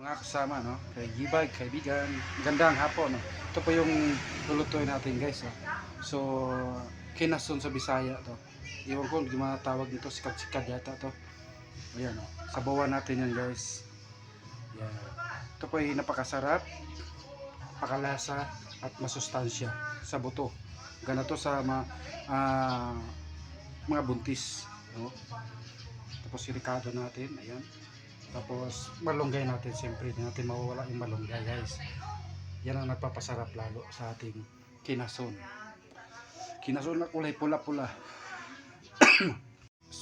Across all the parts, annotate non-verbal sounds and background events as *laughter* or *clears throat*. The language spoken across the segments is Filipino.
Mga kasama, no? Kay Gibag, kaibigan, gandang hapon, no? Ito po yung lulutuin natin, guys, no? So, kinason sa Bisaya, to. Iwan ko, hindi matawag dito, sikat-sikat yata, to. Ayan, no? Sabawan natin yan, guys. Yan. Ito po yung napakasarap, pakalasa, at masustansya sa buto. Ganito sa ma, ah, mga buntis, no? Tapos sirikado natin, ayan. Tapos malunggay natin, siyempre hindi natin mawawala yung malunggay guys. Yan ang nagpapasarap lalo sa ating kinason. Kinason na kulay pula-pula. *coughs*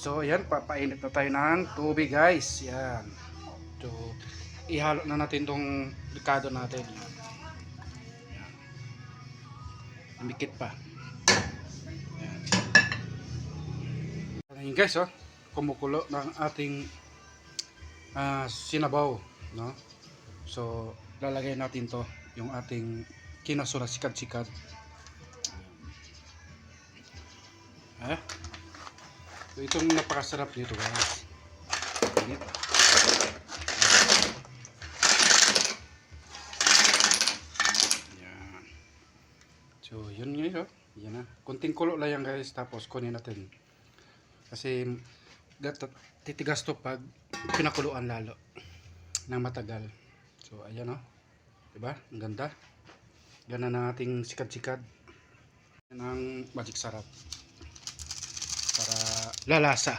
so yan, papainit na tayo ng tubig guys. Yan. So, ihalo na natin tong likado natin. Yan. Yan. Mikit pa. Yan. Yan guys, oh. Kumukulo ng ating ah, sinabaw, no? So, lalagay natin to, yung ating kinaso na sikat-sikat. Eh? So, itong napakasarap dito, guys. Init. Yan. So, yun guys, oh. Yan na. Kunting kulo lang yan, guys. Tapos, kunin natin. Kasi, titigas to pag pinakuluan lalo ng matagal. So, ayan o. Diba? Ang ganda. Ganda ng ating sikat-sikat. Ang magic sarap. Para lalasa.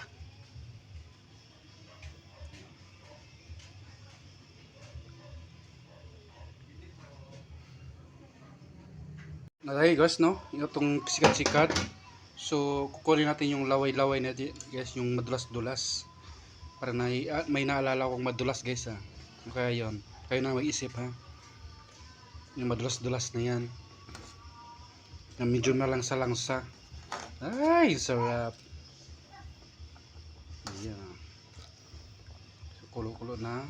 Nalagay guys, no? Itong sikat-sikat. So, kukunin natin yung laway-laway na guys, yung madulas-dulas. Para na, ah, may naalala akong madulas guys ha. Kaya yon Kayo na mag-isip ha. Yung madulas-dulas na yan. Na medyo na lang sa langsa. Ay, sarap. Ayan. So, kulo-kulo na.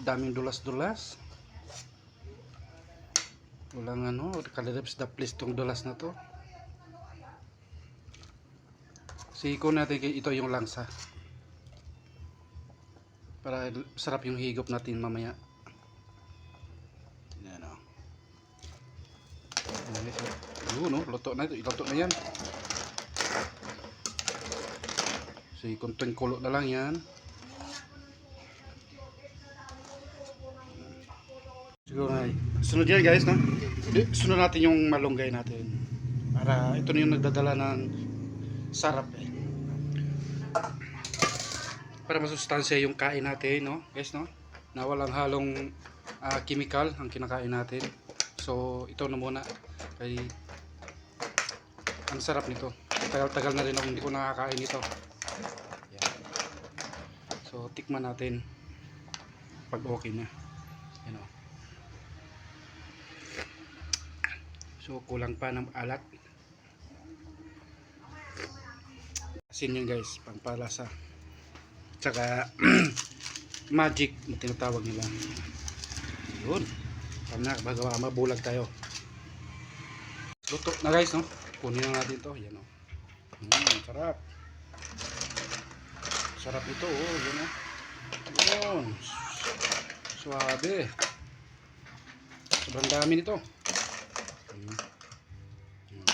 Daming dulas-dulas. Walang ano, kalirips the place tong dulas na to. Siko natin ito yung langsa. Para sarap yung higop natin mamaya. Yan o. Yun o, luto na ito. Iluto na yan. So, ikuntuin kulo na lang yan. Siguro nga. Sunod yan guys, no? Sunod natin yung malunggay natin. Para ito na yung nagdadala ng sarap eh. Para masustansya yung kain natin, no? Guys, no? Na walang halong ah, chemical ang kinakain natin. So, ito na muna. Kay ang sarap nito. Tagal-tagal na rin ako hindi ko nakakain ito. Yan. So, tikman natin pag okay na. Yan o. So kulang pa ng alat. Asin yun guys, pangpalasa. Tsaka *clears throat* magic na tinatawag nila. Yun. Tama na, bago mabulag tayo. Luto na guys, no? Kunin na natin to. Yan o. Mm, sarap. Sarap ito, oh. Yan o. Yun. Suabe. Sobrang dami nito. Mm. Mm.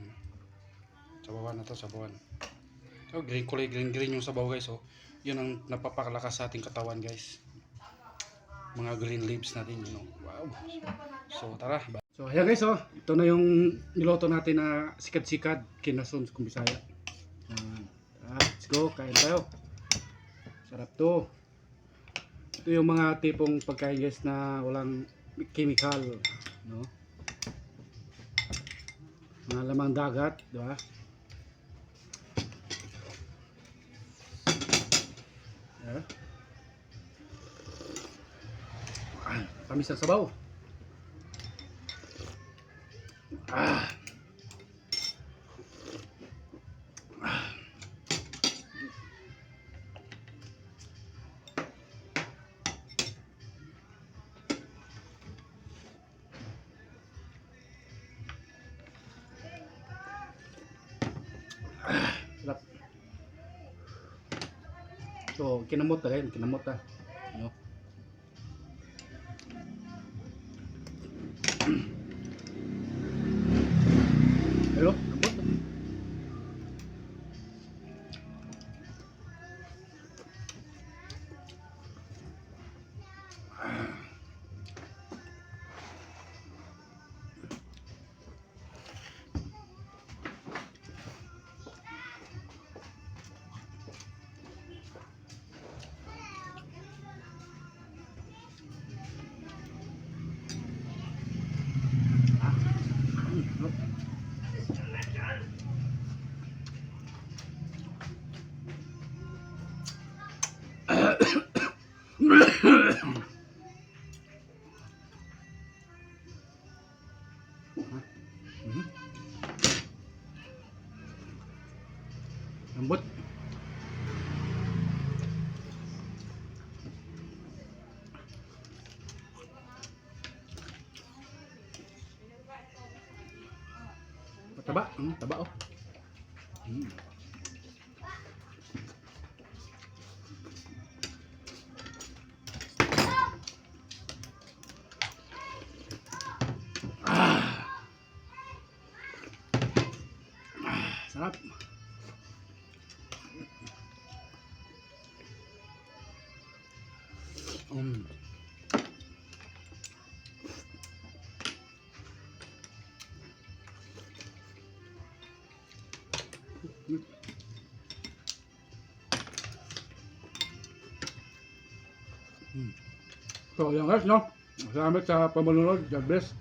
Mm. Sabawan na sabawan. So, green kulay green green yung sabaw guys, oh. Yun ang napapakalakas sa ating katawan, guys. Mga green leaves natin, you know. Wow. So, tara. So, ayan guys, oh. Ito na yung niloto natin na sikat-sikat kinason sa Kumbisaya. Yan. Tara, let's go. Kain tayo. Sarap to. Ito yung mga tipong pagkain guys na walang chemical, no? Mga lamang dagat, di ba? Tamis ang sabaw. So, kinamot ta kayo, kinamot ta. No? Mhm. Lambot. Mataba, hmm, taba oh. Hmm. Sarap. Um. So, yan guys, no? Salamat sa pamunod. God bless.